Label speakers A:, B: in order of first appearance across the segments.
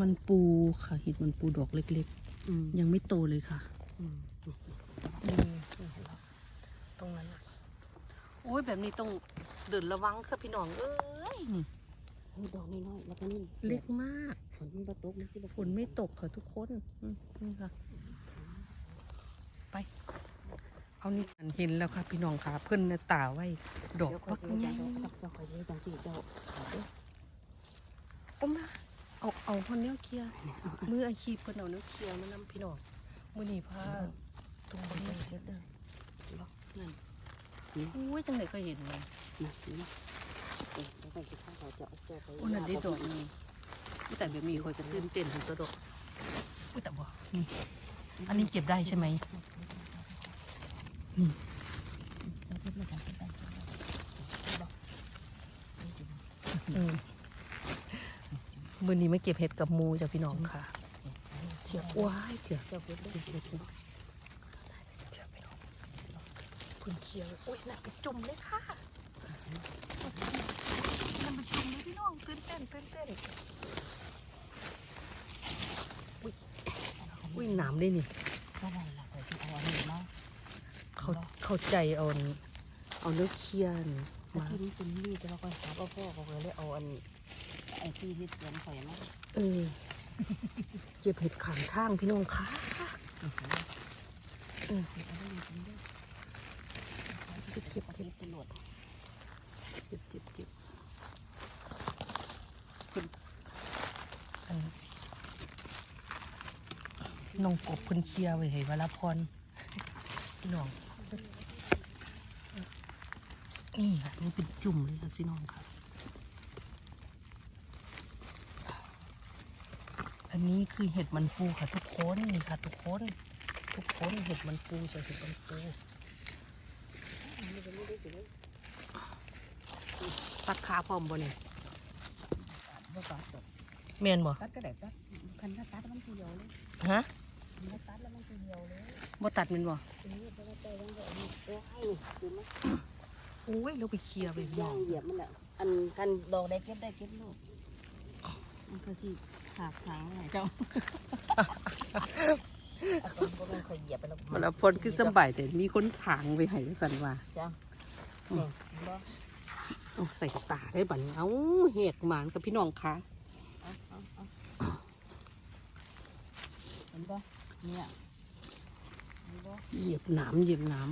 A: มันปูค่ะเห็ดมันปูดอกเล็ก
B: อืม
A: ๆยังไม่โตเลยค่ะ
B: อืม
A: นี่ตรงนั้นน่ะโอ้ยแบบนี้ต้องเดินระวังค่ะพี่น้องเอ้ยนี่
B: โอ้ยดอกน้อยๆแล้วก็นี่
A: เล็กมาก
B: ฝนมันบ่ตกเลยสิบ่
A: ฝนไม่ตกค่ะทุกคนอืมนี่ค่ะ ไปเอานี่อันเห็นแล้วค่ะพี่น้องค่ะเพื่อนน่ะตาไว้ดอก
B: เดี๋ยวค่อ
A: พั
B: ย
A: ก
B: สิ
A: ใหญ่
B: เจ้าเจ้าค่อยสิจังซี่เจ้าเอาเด้อ
A: เอามา เอาเอาพอเนี้ยเคลียร์มืออาชีพเพิ่นเอาเนี้ยเคลียร์มานำพี่น้องมือนี้พาตรง
B: เอา
A: นี้
B: เด้อเฮ็ดเด้อบอกนั่น
A: อุ้ยจังไหนก็เห็นเลย
B: นะนี่นะเออแล้วก็สิพาเขาเจ้าเจ้าไป
A: โอ้นั่นได้ดอกนี่แต่แบบนี้คอยจะตื่นเต้นถึงตัวดอกอุ้ยแต่บ่นี่อันนี้เก็บได้ใช่ไหมนี่
B: เจ้าเฮ็ดมาจากเฮ็ดได้บอก
A: อืม มือนี้ไม่เก็บเห็ดกับหมูจ้ะพี่น้องค่ะเถียว้ายเถีย
B: เจ้าเฮ็ดได้
A: เถียเถียเถียเถียพี่น้องคุณเคียวอุ้ยน่ะไปจุ่มเลยค่ะนั่นไปจุ่มเลยพี่น้องตื่นเต้นตื่นเต้นอุ้ยอุ้ยหนามได้นี่
B: ก็ได้ล่ะข่อยสิเอาอันนี้มา
A: เขาเข้าใจเอาอันเอาเนื้อเคียน
B: เมื่อ
A: มา
B: กี้มันเป็นมีดแต่ว่าข่อยหาบ่พอเขาก็เลยเอาอันไอ้ที่เฮ็ดเกินข่อยมา
A: เออเจ็บเห็ดขางข้างพี่น้องค่ะ
B: อือหือ
A: เออ
B: เฮ็ดเอาได้จริงเด้อ
A: เจ็บเจ็บเจ็บ
B: ตำรวจ
A: เจ็บเจ็บเจ็บคุณอันน้องกบคุณเคลียร์ไว้ให้วลาพรพี่น้อง นี่ค่ะนี่เป็นจุ่มเลยค่ะพี่น้องค่ะ อันนี้คือเห็ดมันปูค่ะทุกคนนี่ค่ะทุกคน ทุกคนเห็ดมันปูใส่เห็ดมันปูตัดขาพร้อมบ่เนี่ย
B: บ่ตัดดอก
A: แม่นบ่
B: ตัดก็ได้ตัดคันถ้าตัดมันสิเหี่ยวเลย
A: ฮะ
B: คันถ้าตัดแล้วมันสิเหี่ยวเลย
A: บ่ตัดแม่นบ่
B: ทีนี้แต่ว่าแต่ยังบ่เอานี่โอ้ให้นี่คือมัน
A: โอ้ยเราไปเคลียร์ไปพี่น้
B: ย่า
A: องง
B: เหยียบมันแหละอันคันดอกได้เก็บได้เก็บลูก มันก็สิขาดทางไว้เจ้าเอาไปบ่ต้องค่อยเหยียบไปแล้ว
A: เวลาพนคือสำบายแต่มีคนถางไปให้สันว่า
B: จ้าเนี่ยบ่
A: เอาใส่ตาได้บัดนี้เอ้าเห็ดหมานกับพี่น้องค่ะ
B: เอาเอาเอาเห็นบ่เนี่ยเห็นบ่
A: เหยียบหนามเหยียบหนาม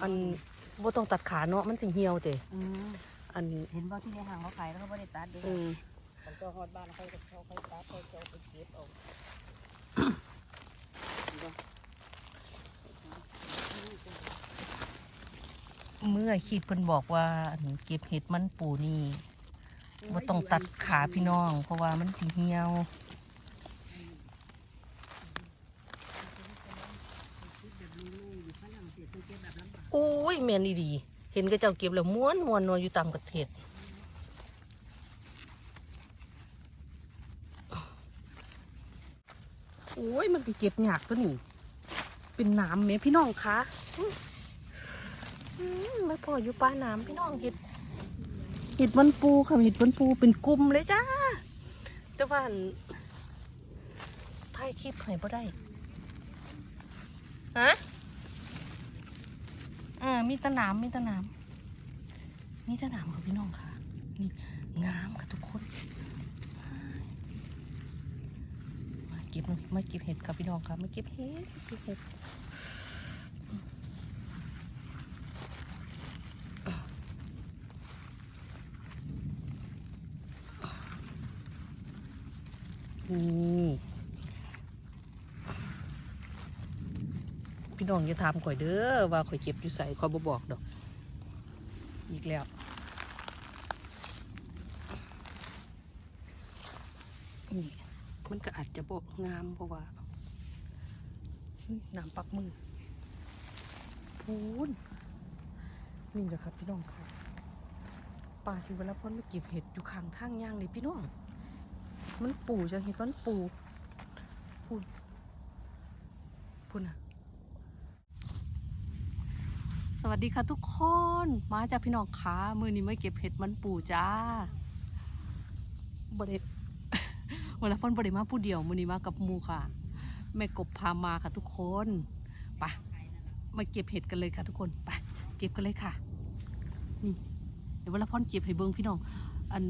A: อันบ่ต้องตัดขาเนาะมันสิเหี่ยวเตะ
B: อืม
A: อัน
B: เห็นบ่ที่ในห้างเขาขายแล้วเขาบ่ได้ตัดเด้
A: เออ
B: ผมก็ฮอดบ้านเขาจะเขาเขาตัดเขาจะเอาไปเก็บเอาเห็นบ่
A: เมื่อคิดเพิ่นบอกว่าอันเก็บเห็ดมันปูนี่บ่ต้องตัดขาพี่น้อง เพราะว่ามันสิเหี่ยวโอ้ยแมนดีๆ เห็นก็เจ้าเก็บแล้วม้วนม้วนนัวอยู่ต่างประเทศโอ้ยมันก็เก็บยากตัวนี้ เป็นน้ำไหมพี่น้องคะอื้ออื้อไม่พออยู่ป้าน้ำพี่น้องเห็ดเห็ดมันปูค่ะเห็ดมันปูเป็นกลุ่มเลยจ้าแต่ว่าอันถ่ายคลิปให้บ่ได้ฮะ เออ มีตะหนามมีตะหนามมีตะหนามค่ะพี่น้องค่ะ นี่งามค่ะทุกคน มาเก็บหน่อยมาเก็บเห็ดค่ะพี่น้องค่ะ มาเก็บเห็ดเก็บเห็ดนี่พี่ น้องอย่าถามข่อยเด้อว่าข่อยเก็บอยู่ใส่ข่อยบ่บอกดอก อีกแล้วนี่มันก็อาจจะบอกงามเพราะว่าน้ำปักมือพูนนี่แหละครับพี่น้องครับป่าที่เวลาพ่นมาเก็บเห็ดอยู่ข้างทางย่างเลยพี่น้อง มันปูจะเห็ดมันปูพูนพูนอะ สวัสดีค่ะทุกคน มาจากพี่น้องขามือนี้มาเก็บเห็ดมันปูจ้าบริเวลาพ่นบริมาผู้เดียวมือนี้มากับมูค่ะแม่กบพามาค่ะทุกคนไปมาเก็บเห็ดกันเลยค่ะทุกคนไปเก็บกันเลยค่ะ นี่เดี๋ยวเวลาพ่นเก็บให้เบิ้งพี่น้อง อัน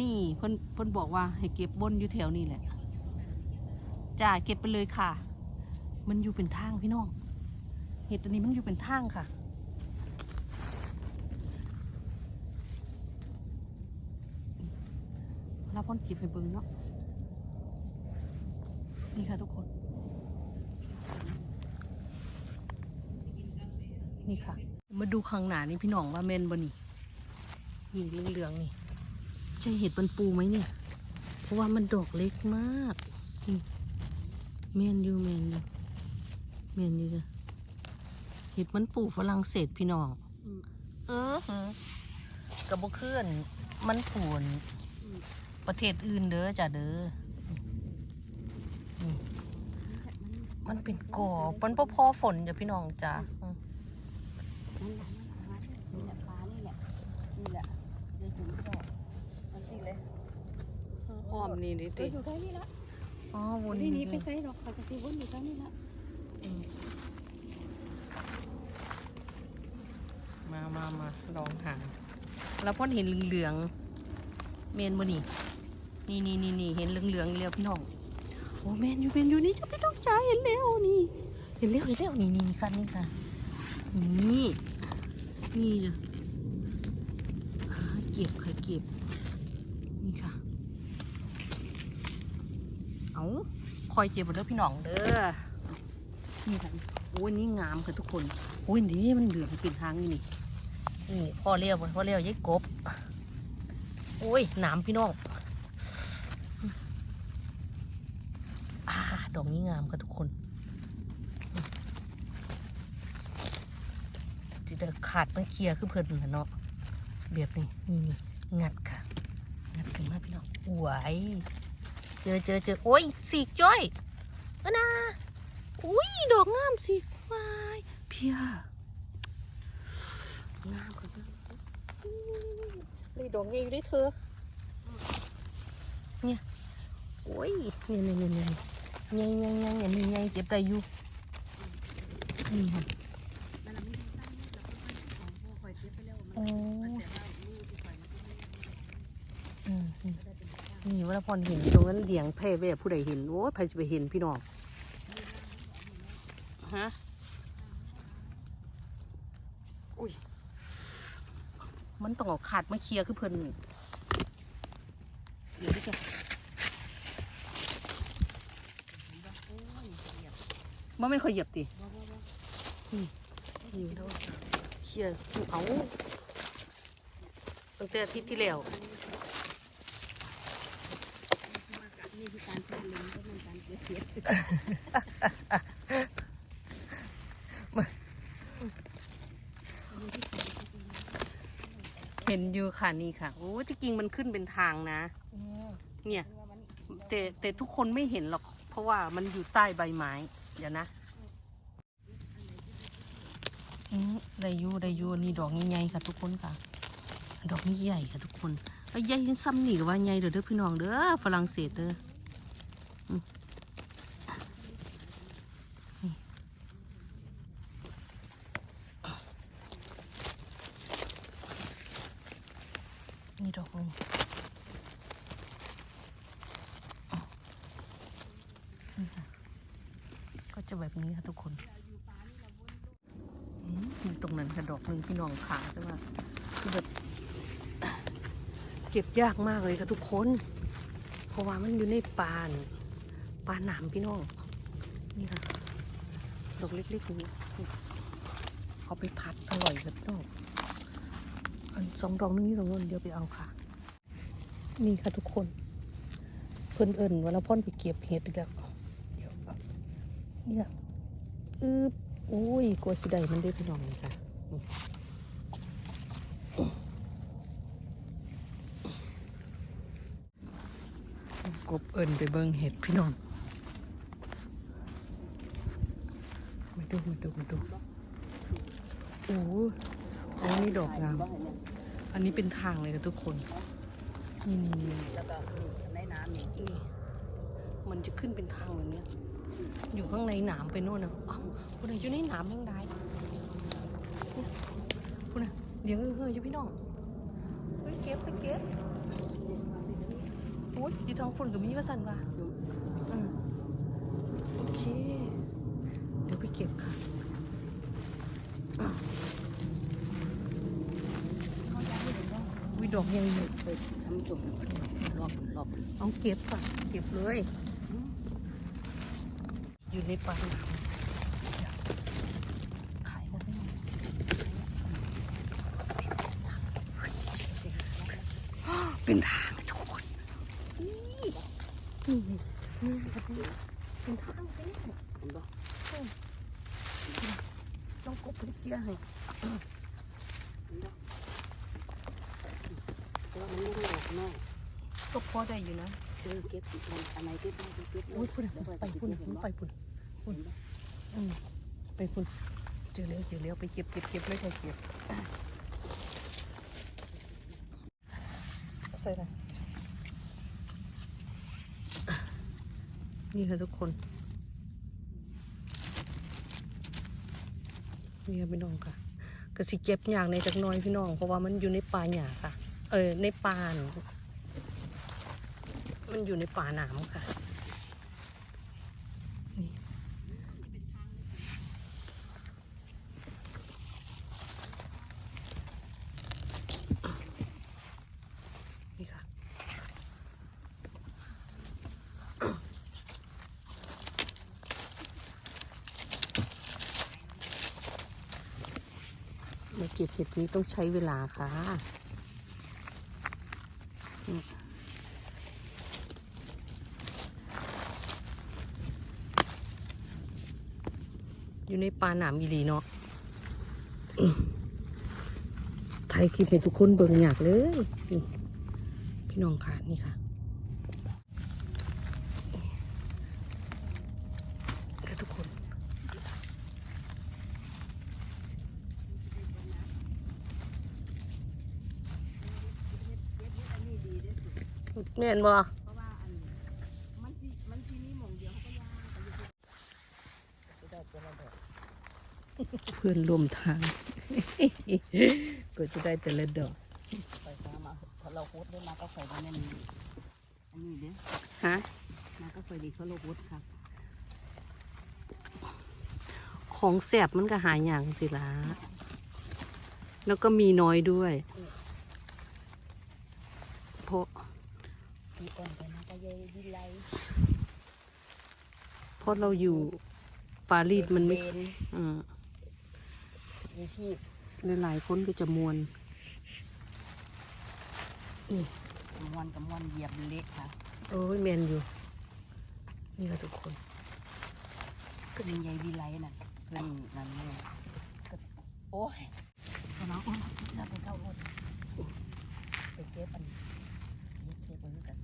A: นี่เพิ่นเพิ่นบอกว่าให้เก็บบนอยู่แถวนี้แหละจ้าเก็บไปเลยค่ะ มันอยู่เป็นทางพี่น้อง เห็ดอันนี้มันอยู่เป็นทางค่ะรับพ่นกีบให้เบิ้งเนาะ นี่ค่ะทุกคน นี่ค่ะ มาดูข้างหน้านี่พี่น้องว่าเมนบ่นี่นี่เหลืองๆนี่ใช่เห็ดมันปูไหมเนี่ย เพราะว่ามันดอกเล็กมาก นี่เมนอยู่เมนอยู่ เมนอยู่จ้ะเห็ดมันปูฝรั่งเศสพี่น้อง
B: อืม
A: เออเหอะกับบเคลื่อนมันผวน
B: อืม
A: ประเทศอื่นเด้อจ้ะเด้อนี่มันเป็นก่อมันพอพอฝนจ้ะพี่น้องจ้ะอืม
B: นั่นแหละนี่แหละปลานี่แหละนี่แหละเดี๋ยวถึงดอกมันสิเลย
A: อ้อมนี่ดิ
B: เอ
A: ติ
B: ออยู่แค่นี้ละ
A: อ๋อวน
B: นี่นี่ไปใส่ดอกเขาจะสิวนอยู่แค่นี้ละ
A: อื มามามาลองหาแล้วพ่อเห็นเหลืองๆเมนบนี่นี่นี่นี่นี่เห็นเหลืองๆเรียวพี่น้องโอ้เมนอยู่เมนอยู่นี่จ้ะพี่น้องจ้าเห็นแล้วนี่เห็นแล้วเห็นแล้วนี่นี่นี่ค่ะนี่ค่ะนี่นี่จ้ะเก็บค่ะเก็บนี่ค่ะเอาคอยเจ็บหมดเด้อพี่น้องเด้อ นี่ค่ะโอ้ยนี่งามค่ะทุกคนโอ้ยนี่มันเหลืองเป็นทางนี่นี่นี่พ่อเลี้ยวพ่อเลี้ยวยายกบ โอ้ยหนามพี่น้องอ่าดอกนี้งามค่ะทุกคนจะเดขาดมันเคลียร์คือเพลินนะเนาะแบบนี้นี่นี่งัดค่ะงัดขึ้นมาพี่น้องไหวเจอเจอเจอโอ้ยสีกจ้อยเอะนะ อุ้ยดอกงามสีกวายเพียงามค่ะเลยดอกใหญ่อยู่ด้วยเธอ เนี่ยโอ้ยเนี่ยเนี่ยเนี่ยเนี่ยใหญ่ใหญ่ใหญ่ใหญ่ใหญ่เจ็บได้อยู่นี่ค่ะ
B: นั่นแหละไม่ได้ตั้งนี่แต่ก็ตั้งของพ่อคอยเก็บไปแล้วมัน
A: โอ้
B: มันแต่ว่าลูกที่คอยมันก็ไม่ได้
A: อืมอืม
B: ได้เป็นข้าว
A: นี่เวลาพรเห็นตรงนั้นเลี้ยงแพร่แว่ผู้ใดเห็นโอ้ยใครจะไปเห็นพี่น้อง ฮะ อุ้ย มันต้องเอาขาดมาเคลียร์คือเพิ่นนี่เดี๋ยวดิจ้ะ
B: โอ้ยเหยียบ
A: มันไม่ค่อยเหยียบติ
B: บ่บ่บ่
A: นี่แล้วเคลียร์เอาตั้งแต่อาทิตย์ที่แล้ว
B: นี่คือการเก็บเลี้ยงก็เป็นการเก็บเห็ด
A: เห็นอยู่ค่ะนี่ค่ะโอ้ยที่จริงมันขึ้นเป็นทางนะ เนี่ย แต่แต่ทุกคนไม่เห็นหรอก เพราะว่ามันอยู่ใต้ใบไม้ เดี๋ยวนะอืมได้อยูได้อยูนี่ดอกใหญ่ๆค่ะทุกคนค่ะ ดอกนี้ใหญ่ค่ะทุกคนแล้วใหญ่ซ้ำนี่หรือว่าใหญ่เด้อเด้อพี่น้องเด้อฝรั่งเศสเด้ออื นี่ดอกนึงก็จะแบบนี้ค่ะทุกคนมีตรงนั้นค่ะดอกหนึ่งพี่น้องขาใช่ไหมคือแบบเก็บยากมากเลยค่ะทุกคน เพราะว่ามันอยู่ในปานปานหนามพี่น้อง นี่ค่ะ ดอกเล็กๆนี้เอาไปผัดอร่อยค่ะพี่น้อง อันสองดอกนึงนี่ตรงนู้นเดี๋ยวไปเอาค่ะ นี่ค่ะทุกคน เพิ่นเอิญว่าเราพ่นไปเก็บเห็ดอีกแล้วเดี๋ยวก่อนเนี่ยอืบโอ้ยกลัวสิได้มันได้พี่น้องนี่ค่ะกบเอิญไปเบิ่งเห็ดพี่น้องมาดูมาดูมาดูโอ้โหอันนี้ดอกงาม อันนี้เป็นทางเลยค่ะทุกคน นี่นี่นี่
B: แล้วก็ในน้ำนี่
A: นี่ มันจะขึ้นเป็นทางแบบนี้ อยู่ข้างในหนามไปโน่นนะอ้าวคนไหนอยู่ในหนามแม่งได้พูดนะเดี๋ยวเฮ้ยๆอยู่พี่น้องเฮ้ยเก็บไปเก็บโอ้ยยู่ทางฝุ่นกับมีว่าสั่นว่ะโอเค เดี๋ยวไปเก็บค่ะ
B: เขาจะให้เห็นว่า
A: วิ ดอกยังอยู่
B: เคยทำจุ่มรอบรอบ
A: เอาเก็บค่ะเก็บเลย อยู่ในป่าขายกันไหมเป็นทางทุกคนนี่นี่นี่นี้เป็นทางสิ
B: เห็นปะ
A: ต้องกบไปเสียให้
B: เห็นปะแต่ว่า มันยังไม่ออกนอก
A: ก็พอได้อยู่นะ
B: เออเก็บมันอะไรเก็บได้เก็บ
A: โอ้ยพุ่นอะไปพุ่นไปพุ่นพุ่นอืมไปพุ่นเจอแล้วเจอแล้วไปเก็บเก็บเก็บไม่ใช่เก็บใส่อะไรนี่ค่ะทุกคนนี่ค่ะพี่น้องค่ะก็สิเก็บอย่างในจักหน้อยพี่น้อง เพราะว่ามันอยู่ในป่าหญ้าค่ะ เออในป่าน มันอยู่ในป่าหนามค่ะนี่ค่ะมาเก็บเห็ดนี้ต้องใช้เวลาค่ะ อยู่ในป่าหนามอีหลีเนาะถ่ายคลิปให้ทุกคนเบิ่งอยากเลย พี่น้องค่ะนี่ค่ะนี่ค่ะทุกคน แม่นบ่
B: เพราะว่าอันมันสิมันสิมีหม่องเดียวเขาก็ย่างไปอยู่ที่จะได้เจริญดอก
A: เพื่อนร่วมทาง ก็จะได้แต่ละดอก
B: ไปตามมาถ้าเราโคตรได้มาก็ใส่ไว้ในนี้อันนี้เด้อ
A: ฮะ
B: มาก็เคยดีเขาโลบุตครับ
A: ของแสบมันก็หายอย่างสิละแล้วก็มีน้อยด้วยเพราะ
B: มีก่อนไปนะก็ยายดิไล
A: เพราะเราอยู่ปารีสมันไม่
B: เป็น
A: อืม
B: มีชีพ
A: หลายๆคนก็จะมวนนี่
B: กำมวนกำมวนเหยียบเล็กค่ะ
A: โอ้ยแมนอยู่ นี่ค่ะทุกคน
B: ก็มียายดิไลน่ะเพื่อนนั่นเลยก็โอ้ยเอาน้องเอาน้องเราเป็นเจ้าคนไปเก็บอันนี้เก็บมือกัน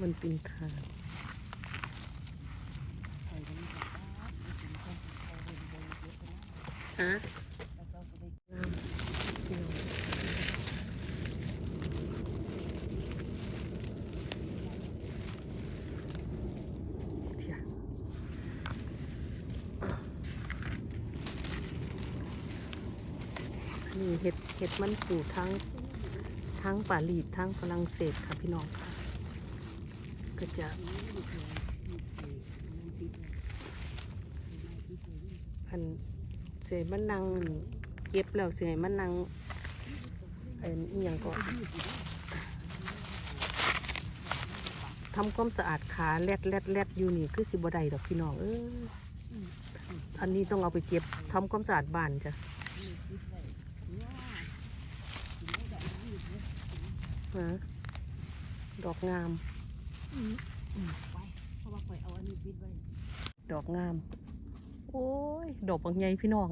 A: มันเป็นทาง
B: ใส่ตรงนี้ก่อนครับแล้วถึงคนใส่เดินเดินเก็บไปนะ
A: ฮะนี่เห็ดเห็ดมันปลูกทั้งทั้งปารีสทั้งฝรั่งเศสค่ะพี่น้องค่ะ ก็จะอัน เสียมันนังเก็บแล้วเสียมันนังเอ็นอหย่างก่อนทำความสะอาดขาแลดแลดแลดอยู่นี่คือสิบไดดอกพี่น้องเอออันนี้ต้องเอาไปเก็บทำความสะอาดบ้านจ้ะฮะดอกงาม
B: ไว้เพราะว่าคอยเอาอันนี้ปิดไว้
A: ดอกงาม โอ้ย ดอกบางใหญ่พี่น้อง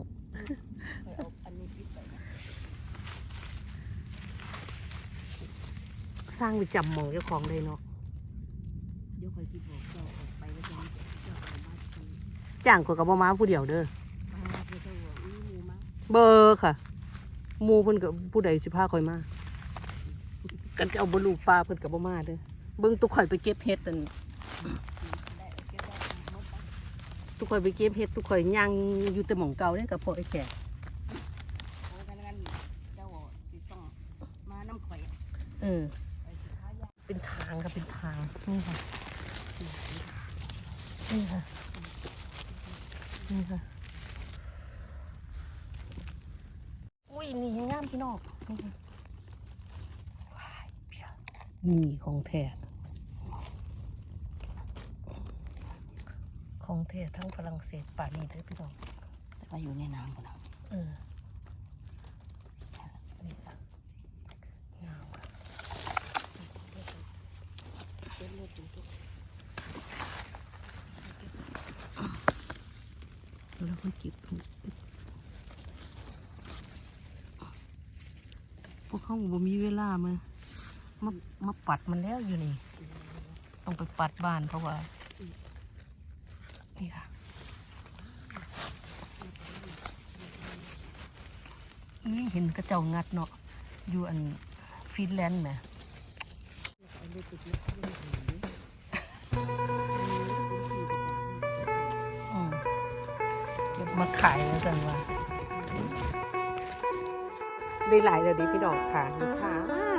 B: คอยเอาอันนี้ปิดไว้นะ
A: สร้างไปจำหมองเจ้าของเลยเนาะ
B: เดี๋ยวคอยสิบอกเจ้าออกไปว่าจะมีเจ้าเอามาคือ
A: จ้างกว่ากับมาผู้เดียวเด้อ
B: ป้าเพื่อเจ้าบอกนี่หมูมา
A: เบอร์ค่ะหมู่เพิ่นก็ผู้ใดสิพาข่อยมา กันจะเอาบ่ลูกปลาเพิ่นก็บ่มาเด้อเบิ่งตุกข่อยไปเก็บเห็ดนั่น
B: ได้เก็บได้หมดไป
A: ตุกข่อยไปเก็บเห็ดตุกข่อยย่างอยู่แต่หม่องเก่าเนี่ยกับพ่อไอ้แขก
B: เออ
A: เออ เป็นทางค่ะเป็นทาง นี่ค่ะ นี่ค่ะ นี่ค่ะ อุ้ย นี่ยังงามพี่นองนี่ค่ะว้ายเพียนี่ของแท้ ของแท้ทั้งฝรั่งเศสป่านี้เด้อพี่น้อง
B: แต่ว่าอยู่ในน้ำก่อนนะ
A: เออนี่ค่ะงามค่ะ
B: เก็บเลือดจุ๊บ
A: แล้วก็เก็บถุงพวกเขาบ่มีเวลามามามาปัดมันแล้วอยู่นี่ ต้องไปปัดบ้านเพราะว่า นี่ค่ะนี่เห็นกระเจ้างัดเนาะอยู่อันฟินแลนด์ไหม
B: เก็
A: บมาขายแล้วกันว่าได้หลายเลยดิพี่ดอกค่ะนี่ค่ะ